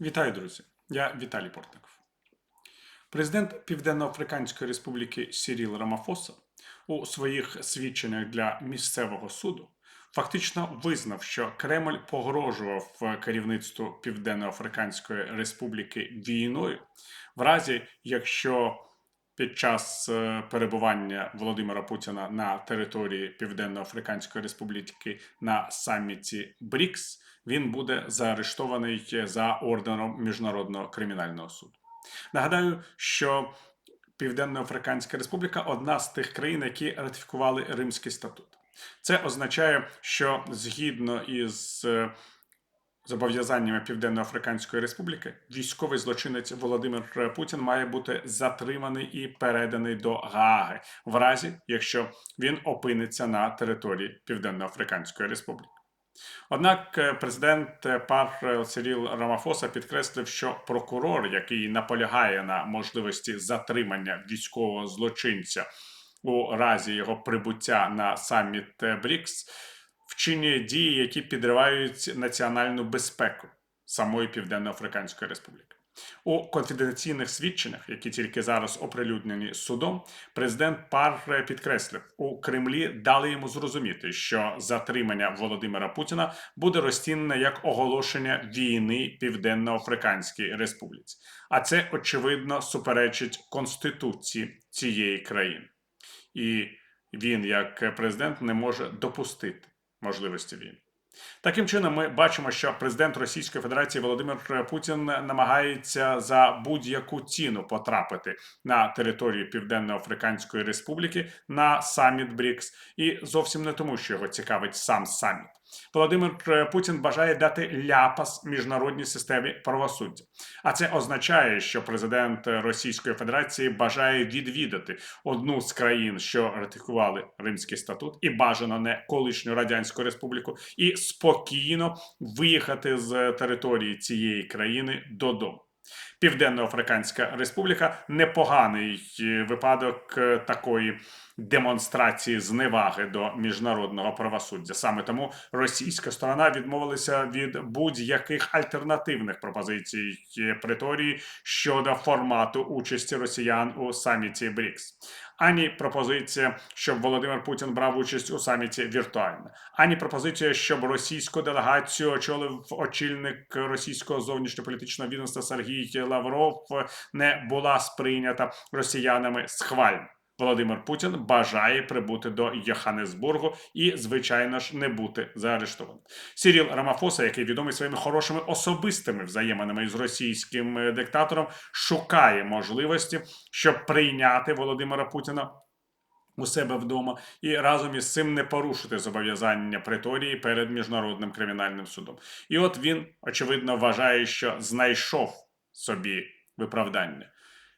Вітаю, друзі! Я Віталій Портников. Президент Південно-Африканської Республіки Сіріл Рамафоса у своїх свідченнях для місцевого суду фактично визнав, що Кремль погрожував керівництву Південно-Африканської Республіки війною, в разі якщо під час е, перебування Володимира Путіна на території Південно-Африканської Республіки на саміті БРІКС він буде заарештований за ордером Міжнародного кримінального суду. Нагадаю, що Південно-Африканська Республіка одна з тих країн, які ратифікували Римський статут. Це означає, що згідно із е, зобов'язаннями Південно-Африканської Республіки, військовий злочинець Володимир Путін має бути затриманий і переданий до Гааги, в разі якщо він опиниться на території Південно-Африканської Республіки. Однак е, президент е, пар е, Сиріл Рамафоса підкреслив, що прокурор, який наполягає на можливості затримання військового злочинця у разі його прибуття на саміт е, БРІКС, вчинює дії, які підривають національну безпеку самої Південно-Африканської Республіки. У конфіденційних свідченнях, які тільки зараз оприлюднені судом, президент Пар підкреслив, у Кремлі дали йому зрозуміти, що затримання Володимира Путіна буде розцінене як оголошення війни Південно-Африканській Республіці, а це очевидно суперечить конституції цієї країни, і він, як президент, не може допустити можливості війни. Таким чином, ми бачимо, що президент Російської Федерації Володимир Путін намагається за будь-яку ціну потрапити на територію Південно-Африканської Республіки на саміт БРІКС, і зовсім не тому, що його цікавить сам саміт. Володимир Путін бажає дати ляпас міжнародній системі правосуддя. А це означає, що президент Російської Федерації бажає відвідати одну з країн, що ратифікували Римський статут, і бажано не колишню радянську республіку, і спокійно виїхати з території цієї країни додому. Південно-Африканська Республіка непоганий випадок е, такої демонстрації зневаги до міжнародного правосуддя. Саме тому російська сторона відмовилася від будь-яких альтернативних пропозицій приторії щодо формату участі росіян у саміті БРІКС. Ані пропозиція, щоб Володимир Путін брав участь у саміті віртуально, ані пропозиція, щоб російську делегацію очолив очільник російського зовнішньополітичного відомства Сергій Лавров не була сприйнята росіянами схвально. Володимир Путін бажає прибути до Йоханнесбургу і, звичайно ж, не бути заарештованим. Сіріл Рамафоса, який відомий своїми хорошими особистими взаєминами із російським е, диктатором, шукає можливості, щоб прийняти Володимира Путіна. У себе вдома і разом із цим не порушити зобов'язання приторії перед міжнародним кримінальним судом. І от він очевидно вважає, що знайшов собі виправдання.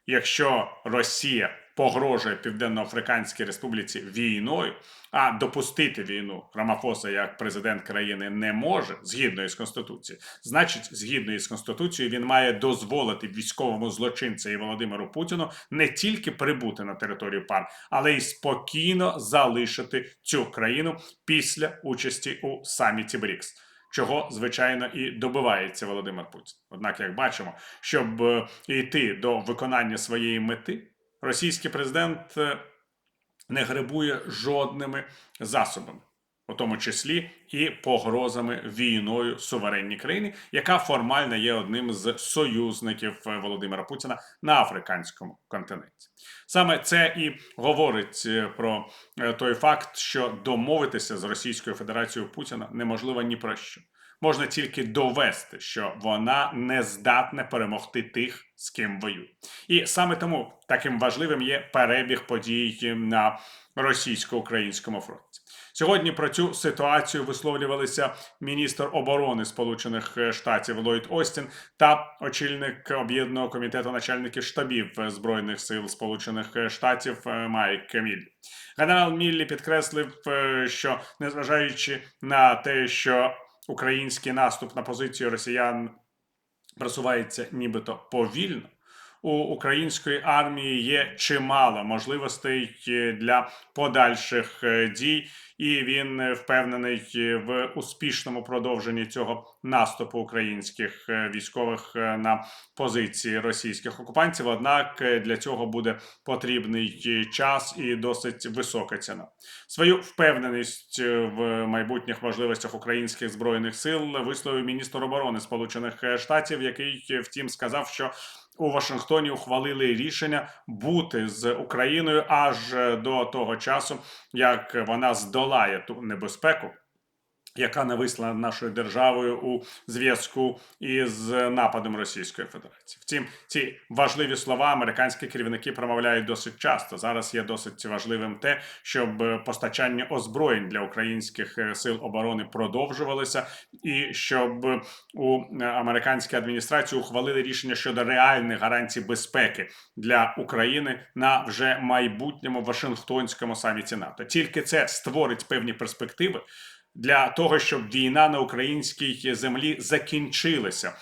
Якщо Росія погрожує Південно-Африканській Республіці війною, а допустити війну Рамафоса як президент країни не може згідно із конституцією, значить, згідно із конституцією, він має дозволити військовому злочинцю і Володимиру Путіну не тільки прибути на територію ПАР, але й спокійно залишити цю країну після участі у саміті БРІКС. Чого звичайно і добивається Володимир Путін. Однак, як бачимо, щоб е, йти до виконання своєї мети, російський президент е, не гребує жодними засобами, у тому числі і погрозами війною суверенній країни, яка формально є одним з союзників е, Володимира Путіна на африканському континенті. Саме це і говорить е, про той факт, що домовитися з Російською Федерацією Путіна неможливо ні про що можна тільки довести, що вона не здатна перемогти тих, з ким воює. І саме тому таким важливим є перебіг подій на російсько-українському фронті. Сьогодні про цю ситуацію висловлювалися міністр оборони Сполучених Штатів Ллойд Остін та очільник об'єднаного комітету начальників штабів збройних сил Сполучених Штатів Майк Міллі. Генерал Міллі підкреслив, що незважаючи на те, що український наступ на позицію росіян просувається нібито повільно. У української армії є чимало можливостей е, для подальших е, дій, і він е, впевнений в успішному продовженні цього наступу українських військових на позиції російських окупантів. Однак для цього буде потрібний час і досить висока ціна. Свою впевненість в майбутніх можливостях українських збройних сил висловив міністр оборони Сполучених Штатів, який втім сказав, що у Вашингтоні ухвалили рішення бути з Україною аж до того часу, як вона здолає ту небезпеку. Яка нависла нашою державою у зв'язку із нападом Російської Федерації? Втім, ці важливі слова американські керівники промовляють досить часто. Зараз є досить важливим те, щоб постачання озброєнь для українських е, сил оборони продовжувалося, і щоб у е, американській адміністрації ухвалили рішення щодо реальних гарантій безпеки для України на вже майбутньому Вашингтонському саміті НАТО. Тільки це створить певні перспективи для того, щоб війна на українській землі закінчилася,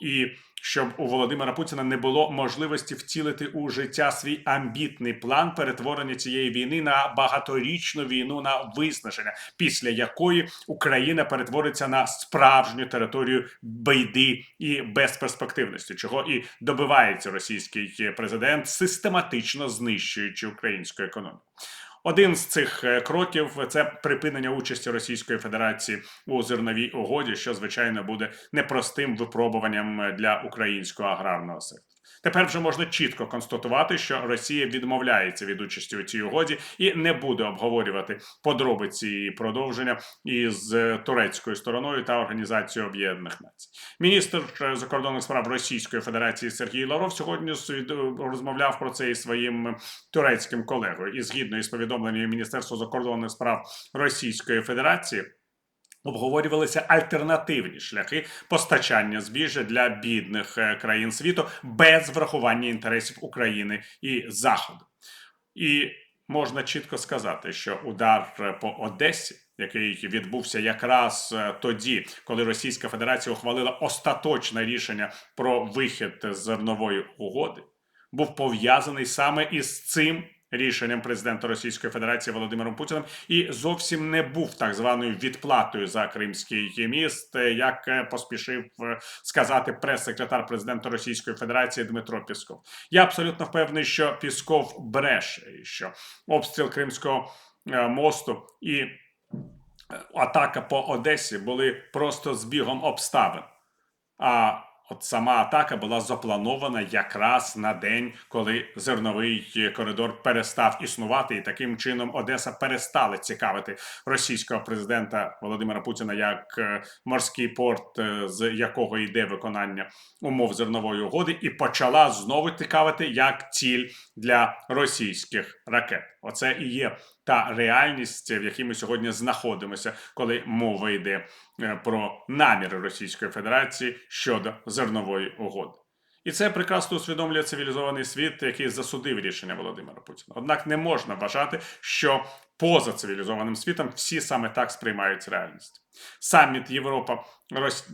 і щоб у Володимира Путіна не було можливості втілити у життя свій амбітний план перетворення цієї війни на багаторічну війну на виснаження, після якої Україна перетвориться на справжню територію байди і безперспективності, чого і добивається російський президент, систематично знищуючи українську економіку. Один з цих е, кроків це припинення участі Російської Федерації у зерновій угоді, що звичайно буде непростим випробуванням е, для українського аграрного сектору. Тепер вже можна чітко констатувати, що Росія відмовляється від участі у цій угоді і не буде обговорювати подробиці її продовження із е, турецькою стороною та Організацією Об'єднаних Націй. Міністр е, закордонних справ Російської Федерації Сергій Лавров сьогодні свід- розмовляв про це із своїм турецьким колегою. І згідно із повідомленням Міністерства закордонних справ Російської Федерації. Обговорювалися альтернативні шляхи постачання збіжжя для бідних е, країн світу без врахування інтересів України і Заходу. І можна чітко сказати, що удар е, по Одесі, який відбувся якраз е, тоді, коли Російська Федерація ухвалила остаточне рішення про вихід з зернової угоди, був пов'язаний саме із цим рішенням президента Російської Федерації Володимиром Путіним і зовсім не був так званою відплатою за Кримський міст, е, як е, поспішив е, сказати прес-секретар президента Російської Федерації Дмитро Пісков. Я абсолютно впевнений, що Пісков бреше, що обстріл Кримського мосту і атака по Одесі були просто збігом обставин. А от сама атака була запланована якраз на день, коли зерновий е, коридор перестав існувати, і таким чином Одеса перестала цікавити російського президента Володимира Путіна як е, морський порт, е, з якого йде виконання умов зернової угоди, і почала знову цікавити як ціль для російських ракет. Оце і є та реальність, в якій ми сьогодні знаходимося, коли мова йде е, про наміри Російської Федерації щодо зернової угоди. І це прекрасно усвідомлює цивілізований світ, який засудив рішення Володимира Путіна. Однак не можна вважати, що поза цивілізованим світом всі саме так сприймають реальність. Саміт Європа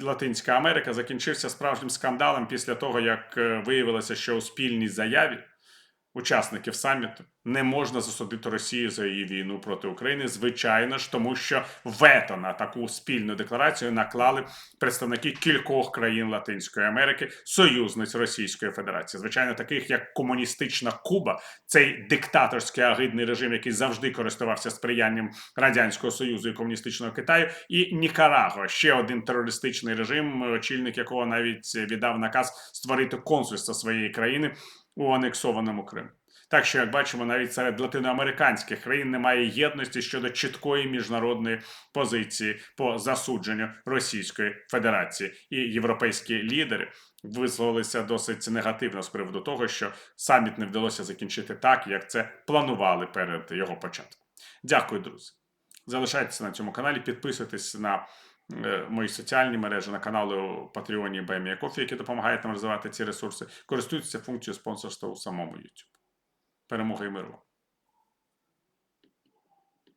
Латинська Америка закінчився справжнім скандалом після того, як е, виявилося, що у спільній заяві учасників саміту не можна засудити Росію за її війну проти України. Звичайно ж, тому що вето на таку спільну декларацію наклали представники кількох країн Латинської Америки, союзниць Російської Федерації. Звичайно, таких як комуністична Куба, цей диктаторський агидний режим, який завжди користувався сприянням радянського союзу і комуністичного Китаю, і Нікарагуа, ще один терористичний режим, очільник якого навіть віддав наказ створити консульство своєї країни у анексованому Криму. Так що, як бачимо, навіть серед латиноамериканських країн немає єдності щодо чіткої міжнародної позиції по засудженню Російської Федерації, і європейські лідери висловилися досить негативно з приводу того, що саміт не вдалося закінчити так, як це планували перед його початком. Дякую, друзі. Залишайтеся на цьому каналі, підписуйтесь на е, мої соціальні мережі, на канали у Патреоні і BME Coffee, які допомагають нам розвивати ці ресурси. Користуйтеся функцією спонсорства у самому YouTube. Перемоги і миру!